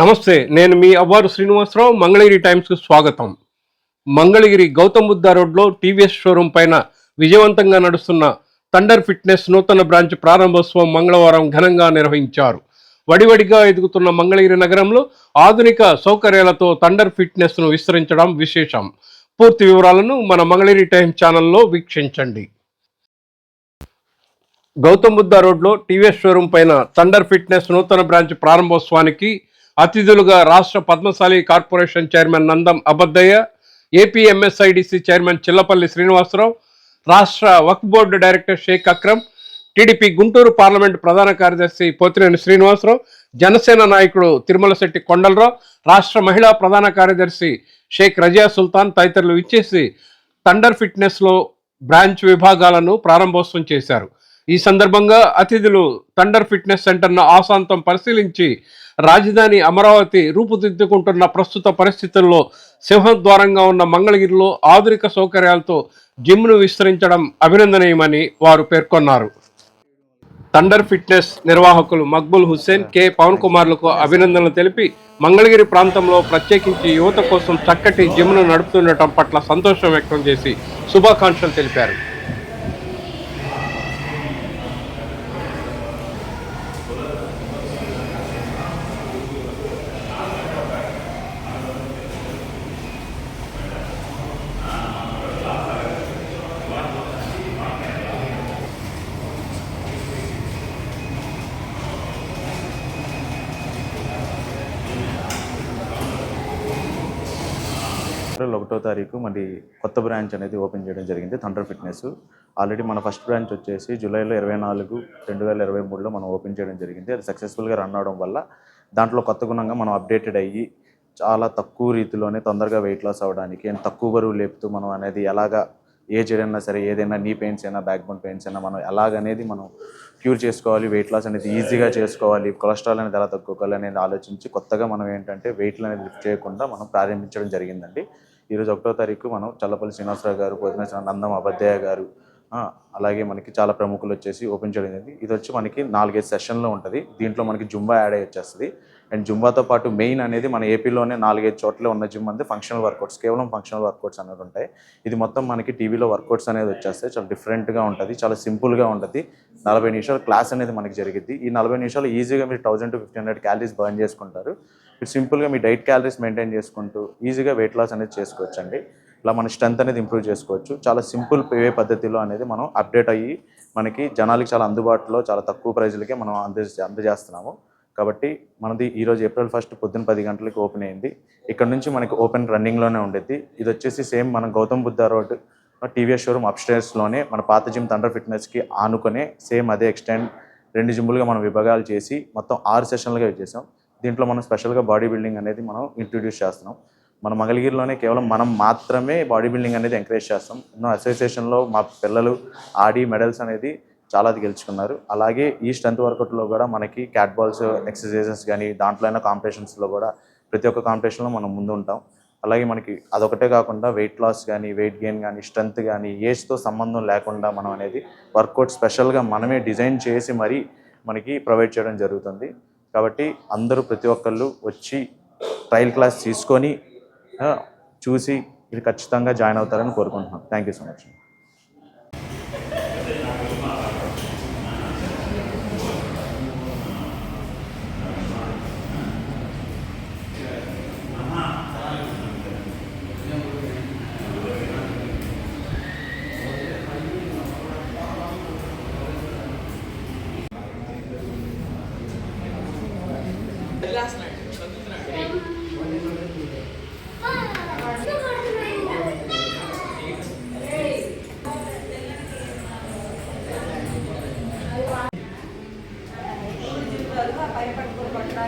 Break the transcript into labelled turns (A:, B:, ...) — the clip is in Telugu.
A: నమస్తే నేను మీ అవ్వారు శ్రీనివాసరావు మంగళగిరి టైమ్స్కు స్వాగతం. మంగళగిరి గౌతమ్ బుద్ధ రోడ్లో టీవీఎస్ షోరూం పైన విజయవంతంగా నడుస్తున్న థండర్ ఫిట్నెస్ నూతన బ్రాంచ్ ప్రారంభోత్సవం మంగళవారం ఘనంగా నిర్వహించారు. వడివడిగా ఎదుగుతున్న మంగళగిరి నగరంలో ఆధునిక సౌకర్యాలతో థండర్ ఫిట్నెస్ను విస్తరించడం విశేషం. పూర్తి వివరాలను మన మంగళగిరి టైమ్స్ ఛానల్లో వీక్షించండి. గౌతమ్ బుద్ధ రోడ్లో టీవీఎస్ షోరూం పైన థండర్ ఫిట్నెస్ నూతన బ్రాంచ్ ప్రారంభోత్సవానికి అతిథులుగా రాష్ట్ర Padmashali corporation chairman Nandam Abaddayya AP MSIDC chairman Chillapalli Srinivasarao రాష్ట్ర వక్ఫ్ board director Shaik Akram TDP Guntur parliament ప్రధాన కార్యదర్శి పోతినేని శ్రీనివాసరావు జనసేన నాయకుడు తిరుమల శెట్టి కొండలరావు రాష్ట్ర మహిళా ప్రధాన కార్యదర్శి షేక్ రజియా సుల్తాన్ తదితరులు ఇచ్చేసి థండర్ ఫిట్నెస్లో బ్రాంచ్ విభాగాలను ప్రారంభోత్సవం చేశారు. ఈ సందర్భంగా అతిథులు థండర్ ఫిట్నెస్ సెంటర్ను ఆశాంతం పరిశీలించి రాజధాని అమరావతి రూపుదిద్దుకుంటున్న ప్రస్తుత పరిస్థితుల్లో సింహద్వారంగా ఉన్న మంగళగిరిలో ఆధునిక సౌకర్యాలతో జిమ్ను విస్తరించడం అభినందనీయమని వారు పేర్కొన్నారు. థండర్ ఫిట్నెస్ నిర్వాహకులు మక్బుల్ హుస్సేన్ కె. పవన్ కుమార్లకు అభినందనలు తెలిపి మంగళగిరి ప్రాంతంలో ప్రత్యేకించి యువత కోసం చక్కటి జిమ్ను నడుపుతుండటం పట్ల సంతోషం వ్యక్తం చేసి శుభాకాంక్షలు తెలిపారు.
B: ఏప్రిల్ ఒకటో తారీఖు మరి కొత్త బ్రాంచ్ అనేది ఓపెన్ చేయడం జరిగింది థండర్ ఫిట్నెస్. ఆల్రెడీ మన ఫస్ట్ బ్రాంచ్ వచ్చేసి జూలైలో ఇరవై నాలుగు రెండు వేల ఇరవై మూడులో మనం ఓపెన్ చేయడం జరిగింది. అది సక్సెస్ఫుల్గా రన్ అవడం వల్ల దాంట్లో కొత్త గుణంగా మనం అప్డేటెడ్ అయ్యి చాలా తక్కువ రీతిలోనే తొందరగా వెయిట్ లాస్ అవ్వడానికి అండ్ తక్కువ బరువు లేపుతూ మనం అనేది ఎలాగా ఏజ్ అయినా సరే ఏదైనా నీ పెయిన్స్ అయినా బ్యాక్ బోన్ పెయిన్స్ అయినా మనం ఎలాగనేది మనం క్యూర్ చేసుకోవాలి వెయిట్ లాస్ అనేది ఈజీగా చేసుకోవాలి కొలెస్ట్రాల్ అనేది ఎలా తగ్గుకోవాలి అనేది ఆలోచించి కొత్తగా మనం ఏంటంటే వెయిట్లు అనేది లిఫ్ట్ చేయకుండా మనం ప్రారంభించడం జరిగిందండి. ఈరోజు ఒకటో తారీఖు మనం చల్లపల్లి శ్రీనివాసరావు గారు పొద్దున నందం అబద్దయ్య గారు అలాగే మనకి చాలా ప్రముఖులు వచ్చేసి ఓపెన్ చేయడం జరిగింది. ఇది వచ్చి మనకి నాలుగైదు సెషన్లో ఉంటుంది. దీంట్లో మనకి జుంబా యాడ్ అయ్యి వచ్చేస్తుంది. అండ్ జుంబాతో పాటు మెయిన్ అనేది మన ఏపీలోనే నాలుగైదు చోట్ల ఉన్న జిమ్ అంతే ఫంక్షనల్ వర్కౌట్స్ కేవలం ఫంక్షనల్ వర్కౌట్స్ అనేది ఉంటాయి. ఇది మొత్తం మనకి టీవీలో వర్కౌట్స్ అనేది వచ్చేస్తాయి. చాలా డిఫరెంట్గా ఉంటుంది. చాలా సింపుల్గా ఉంటుంది. నలభై నిమిషాలు క్లాస్ అనేది మనకి జరిగింది ఈ నలభై నిమిషాలు ఈజీగా మీరు thousand to fifteen hundred calories burn చేసుకుంటారు. మీరు సింపుల్గా మీ డైట్ క్యాలరీస్ మెయింటైన్ చేసుకుంటూ ఈజీగా వెయిట్ లాస్ అనేది చేసుకోవచ్చండి. ఇలా మన స్ట్రెంత్ అనేది ఇంప్రూవ్ చేసుకోవచ్చు. చాలా సింపుల్ వే పద్ధతిలో అనేది మనం అప్డేట్ అయ్యి మనకి జనాలకి చాలా అందుబాటులో చాలా తక్కువ ప్రైజ్లకే మనం అందజే అందజేస్తున్నాము. కాబట్టి మనది ఈరోజు ఏప్రిల్ ఫస్ట్ పొద్దున్న పది గంటలకు ఓపెన్ అయింది. ఇక్కడ నుంచి మనకి ఓపెన్ రన్నింగ్లోనే ఉండేది ఇది వచ్చేసి సేమ్ మన Gautam Buddha road TVS showroom అప్స్టేర్స్లోనే మన పాత జిమ్ తండ్ర ఫిట్నెస్కి ఆనుకునే సేమ్ అదే ఎక్స్టెండ్ రెండు జిమ్లుగా మనం విభాగాలు చేసి మొత్తం ఆరు సెషన్లుగా చేసాం. దీంట్లో మనం స్పెషల్గా బాడీ బిల్డింగ్ అనేది మనం ఇంట్రడ్యూస్ చేస్తున్నాం. మన మంగళగిరిలోనే కేవలం మనం మాత్రమే బాడీ బిల్డింగ్ అనేది ఎంకరేజ్ చేస్తాం. ఎన్నో అసోసియేషన్లో మా పిల్లలు ఆడి మెడల్స్ అనేది చాలా గెలుచుకున్నారు. అలాగే ఈ స్ట్రెంత్ వర్కౌట్లో కూడా మనకి క్యాట్ బాల్స్ ఎక్సర్సైజెస్ కానీ దాంట్లో అయినా కాంపిటీషన్స్లో కూడా ప్రతి ఒక్క కాంపిటీషన్లో మనం ముందు ఉంటాం అలాగే మనకి అదొకటే కాకుండా వెయిట్ లాస్ కానీ వెయిట్ గెయిన్ కానీ స్ట్రెంత్ కానీ ఏజ్తో సంబంధం లేకుండా మనం అనేది వర్కౌట్ స్పెషల్గా మనమే డిజైన్ చేసి మరీ మనకి ప్రొవైడ్ చేయడం జరుగుతుంది. కాబట్టి అందరూ ప్రతి ఒక్కళ్ళు వచ్చి ట్రయల్ క్లాస్ తీసుకొని చూసి ఇది ఖచ్చితంగా జాయిన్ అవుతారని కోరుకుంటున్నాం. Thank you so much.
C: భయపడుకోకుండా